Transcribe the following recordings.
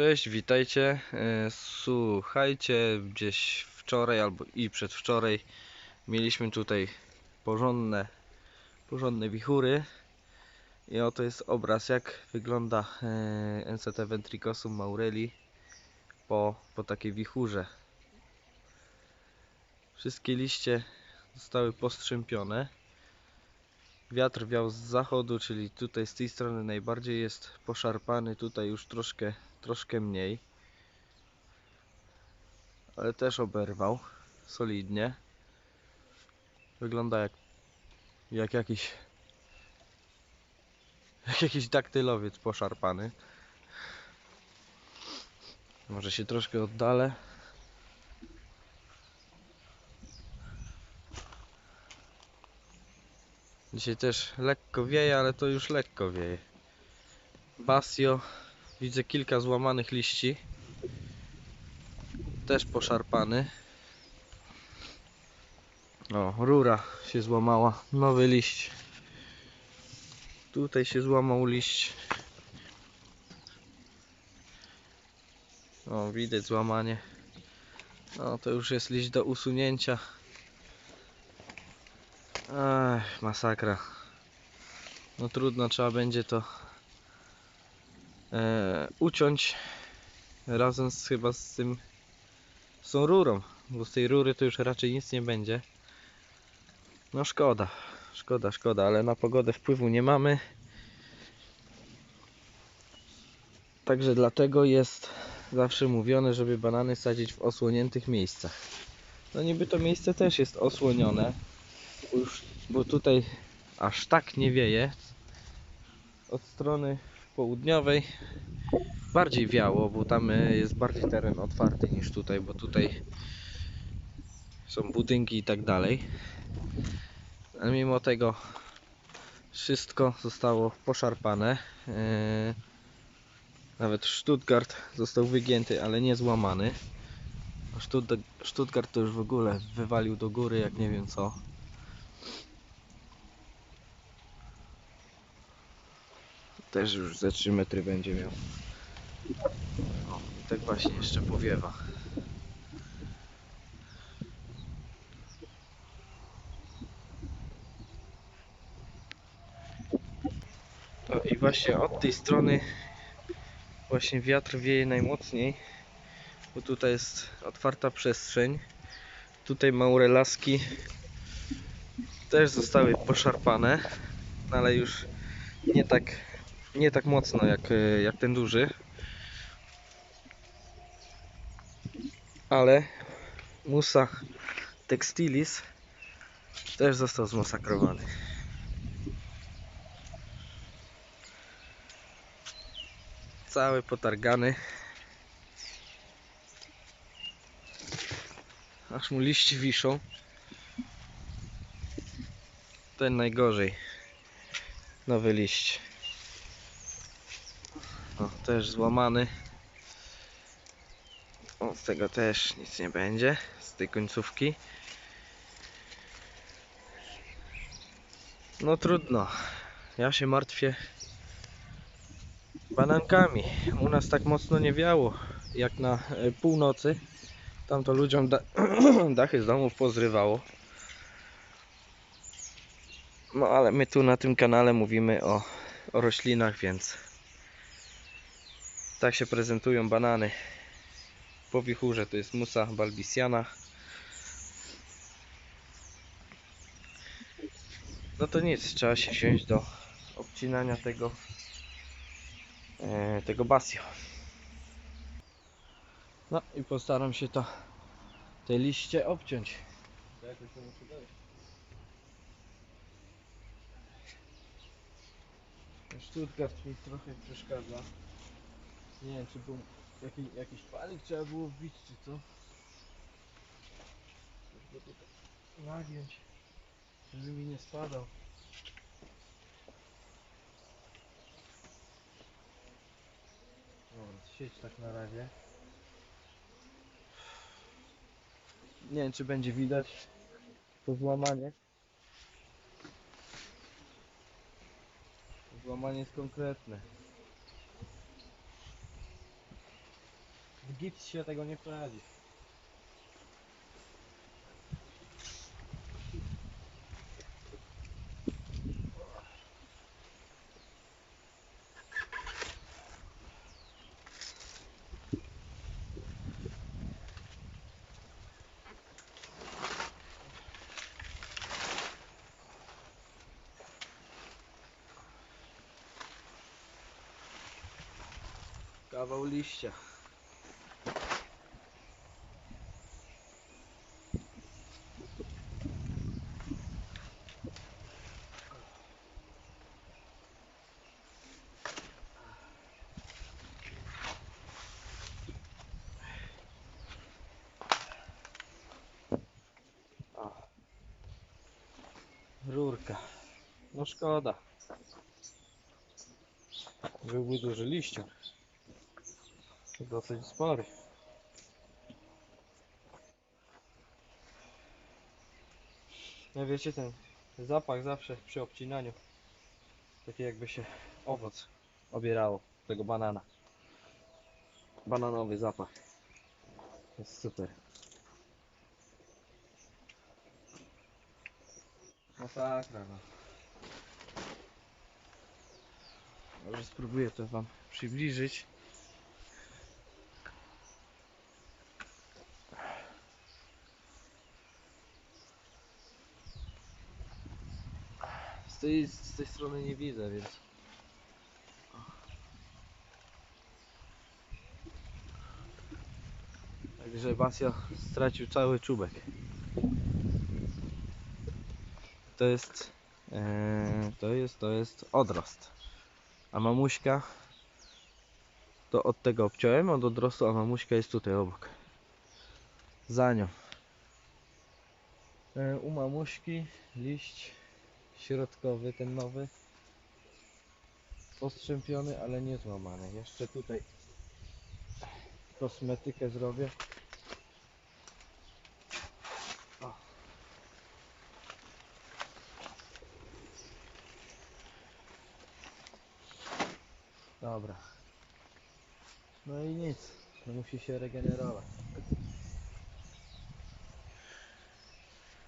Cześć, witajcie. E, Słuchajcie, gdzieś wczoraj albo i przedwczoraj mieliśmy tutaj porządne, porządne wichury. I oto jest obraz, jak wygląda e, NCT Ventricosum maureli po, po takiej wichurze. Wszystkie liście zostały postrzępione. Wiatr wiał z zachodu, czyli tutaj z tej strony najbardziej jest poszarpany, tutaj już troszkę, troszkę mniej. Ale też oberwał solidnie. Wygląda jak, jak jakiś jak jakiś daktylowiec poszarpany. Może się troszkę oddalę. Dzisiaj też lekko wieje, ale to już lekko wieje. Basio, widzę kilka złamanych liści. Też poszarpany. O, rura się złamała. Nowy liść. Tutaj się złamał liść. O, widać złamanie. No, to już jest liść do usunięcia. Ech, masakra. No trudno, trzeba będzie to e, uciąć razem z, chyba z tym z tą rurą, bo z tej rury to już raczej nic nie będzie. No szkoda, szkoda, szkoda, ale na pogodę wpływu nie mamy. Także dlatego jest zawsze mówione, żeby banany sadzić w osłoniętych miejscach. No niby to miejsce też jest osłonione, już, bo tutaj aż tak nie wieje. Od strony południowej bardziej wiało, bo tam e, jest bardziej teren otwarty niż tutaj, bo tutaj są budynki i tak dalej. Ale mimo tego wszystko zostało poszarpane. E, Nawet Stuttgart został wygięty, ale nie złamany. Stuttgart to już w ogóle wywalił do góry jak nie wiem co. Też już ze 3 metry będzie miał. O, i tak właśnie jeszcze powiewa. To i właśnie od tej strony właśnie wiatr wieje najmocniej, bo tutaj jest otwarta przestrzeń. Tutaj maurelaski też zostały poszarpane, ale już nie tak nie tak mocno jak, e, jak ten duży. Ale Musa textilis też został zmasakrowany. Cały potargany. Aż mu liści wiszą. Ten najgorzej. Nowy liść. O, też złamany. O, z tego też nic nie będzie. Z tej końcówki. No trudno. Ja się martwię banankami. U nas tak mocno nie wiało jak na e, północy. Tam to ludziom da dachy z domów pozrywało. No ale my tu na tym kanale mówimy o, o roślinach, więc tak się prezentują banany po wichurze. To jest Musa balbisiana. No to nic, trzeba się wziąć do obcinania tego e, tego basio. No i postaram się to te liście obciąć. Stuttgart mi trochę przeszkadza. Nie wiem, czy był jaki, jakiś palik trzeba było wbić, czy co? Coś go tutaj nagiąć, żeby mi nie spadał. Dobra, sieć tak na razie. Nie wiem, czy będzie widać to złamanie. Złamanie jest konkretne. Gips się tego nie poradzi. Kawał liścia. No szkoda. Byłby duży liścior. Dosyć spory. No wiecie ten zapach zawsze przy obcinaniu taki jakby się owoc obierało tego banana. Bananowy zapach. Jest super. Masakra no. Może spróbuję to wam przybliżyć. Z tej, z tej strony nie widzę, więc. Także Basio stracił cały czubek. To jest. e, to jest, to jest odrost. A mamuśka. To od tego obciąłem, od odrostu, a mamuśka jest tutaj obok. Za nią. E, u mamuśki liść środkowy, ten nowy. Postrzępiony, ale nie złamany. Jeszcze tutaj kosmetykę zrobię. Dobra. No i nic. No musi się regenerować.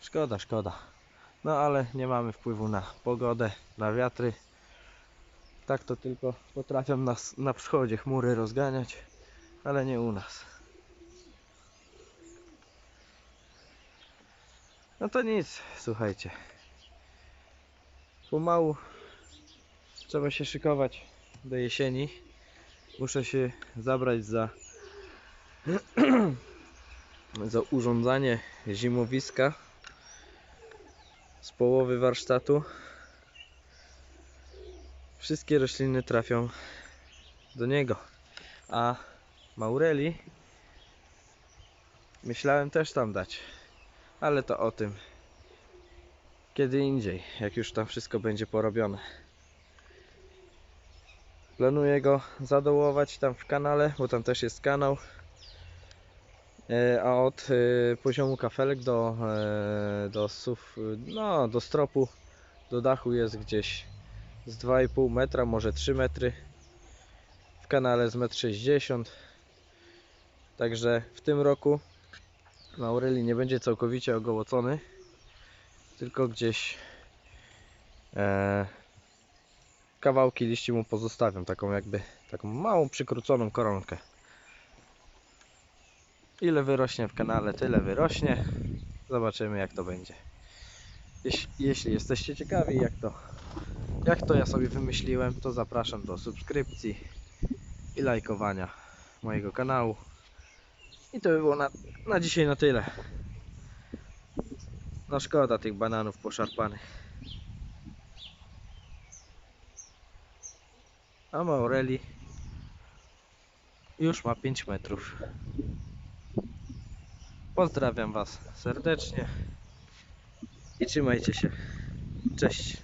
Szkoda, szkoda. No ale nie mamy wpływu na pogodę, na wiatry. Tak to tylko potrafią nas na wschodzie chmury rozganiać, ale nie u nas. No to nic, słuchajcie. Pomału trzeba się szykować do jesieni. Muszę się zabrać za za urządzanie zimowiska z połowy warsztatu. Wszystkie rośliny trafią do niego. A Maureli myślałem też tam dać, ale to o tym kiedy indziej, jak już tam wszystko będzie porobione. Planuję go zadołować tam w kanale, bo tam też jest kanał. E, A od e, poziomu kafelek do, e, do suf, no, do stropu, do dachu jest gdzieś z 2,5 metra, może 3 metry. W kanale z 1,60 m. Także w tym roku Maureli nie będzie całkowicie ogołocony, tylko gdzieś kawałki liści mu pozostawiam, taką jakby taką małą przykróconą koronkę. Ile wyrośnie w kanale, tyle wyrośnie. Zobaczymy jak to będzie. Jeśli, jeśli jesteście ciekawi jak to, jak to ja sobie wymyśliłem, to zapraszam do subskrypcji i lajkowania mojego kanału. I to by było na, na dzisiaj na tyle. No szkoda tych bananów poszarpanych. A Maureli już ma 5 metrów. Pozdrawiam Was serdecznie i trzymajcie się. Cześć.